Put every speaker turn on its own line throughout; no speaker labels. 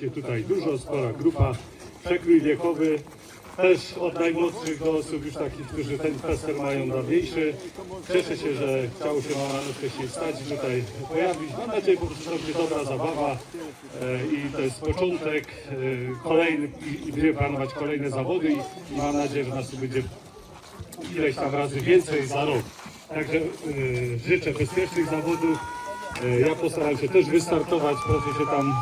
się tutaj dużo, spora grupa, przekrój wiekowy, też od najmłodszych do osób już takich, którzy ten PESEL mają dawniejszy. Cieszę się, że chciało się mama wcześniej stać tutaj pojawić. Mam nadzieję, po prostu będzie dobra zabawa e, i to jest początek e, kolejny i, będziemy planować kolejne zawody i mam nadzieję, że nas tu będzie ileś tam razy więcej za rok. Także y, życzę bezpiecznych zawodów. Ja postaram się też wystartować, proszę się tam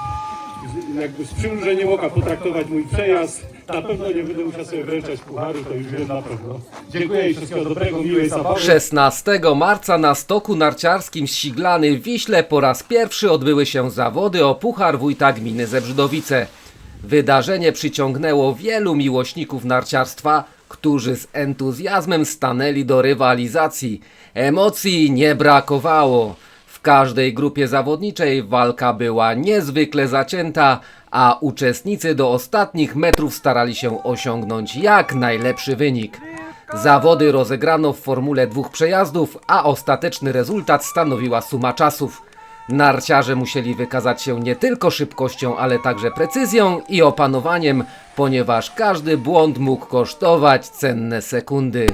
jakby z przymrużeniem oka potraktować mój przejazd. Na pewno nie będę musiał sobie wręczać pucharu, to już wiem na pewno. Dziękuję i wszystkiego dobrego, miłej zabawy.
16 marca na stoku narciarskim Ściglany w Wiśle po raz pierwszy odbyły się zawody o Puchar Wójta Gminy Zebrzydowice. Wydarzenie przyciągnęło wielu miłośników narciarstwa, którzy z entuzjazmem stanęli do rywalizacji. Emocji nie brakowało. Każdej grupie zawodniczej walka była niezwykle zacięta, a uczestnicy do ostatnich metrów starali się osiągnąć jak najlepszy wynik. Zawody rozegrano w formule dwóch przejazdów, a ostateczny rezultat stanowiła suma czasów. Narciarze musieli wykazać się nie tylko szybkością, ale także precyzją i opanowaniem, ponieważ każdy błąd mógł kosztować cenne sekundy.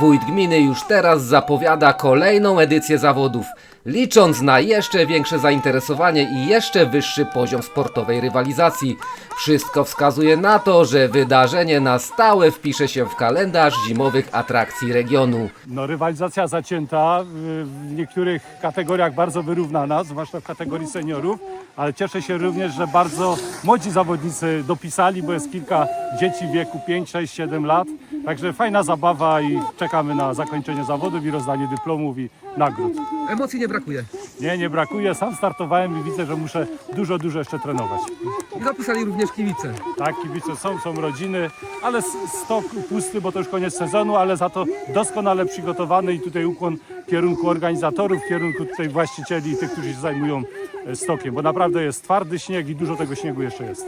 Wójt gminy już teraz zapowiada kolejną edycję zawodów, licząc na jeszcze większe zainteresowanie i jeszcze wyższy poziom sportowej rywalizacji. Wszystko wskazuje na to, że wydarzenie na stałe wpisze się w kalendarz zimowych atrakcji regionu.
No, rywalizacja zacięta, y, w niektórych kategoriach bardzo wyrównana, zwłaszcza w kategorii seniorów, ale cieszę się również, że bardzo młodzi zawodnicy dopisali, bo jest kilka dzieci w wieku 5, 6, 7 lat. Także fajna zabawa i czekamy na zakończenie zawodów i rozdanie dyplomów i nagród.
Emocji nie brakuje.
Nie, nie brakuje. Sam startowałem i widzę, że muszę dużo, dużo jeszcze trenować.
I dopisali również kibice.
Tak, kibice są, są rodziny, ale stok pusty, bo to już koniec sezonu, ale za to doskonale przygotowany i tutaj ukłon w kierunku organizatorów, w kierunku tutaj właścicieli i tych, którzy się zajmują e, stokiem, bo naprawdę jest twardy śnieg i dużo tego śniegu jeszcze jest.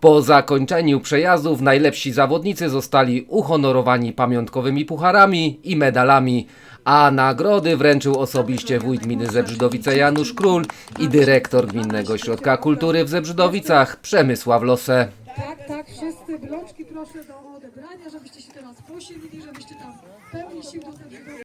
Po zakończeniu przejazdów najlepsi zawodnicy zostali uhonorowani pamiątkowymi pucharami i medalami, a nagrody wręczył osobiście wójt gminy Zebrzydowice Janusz Król i dyrektor Gminnego Ośrodka Kultury w Zebrzydowicach Przemysław Lose.
Tak, tak, wszyscy proszę do odebrania, żebyście się teraz żebyście tam pełni sił do tego.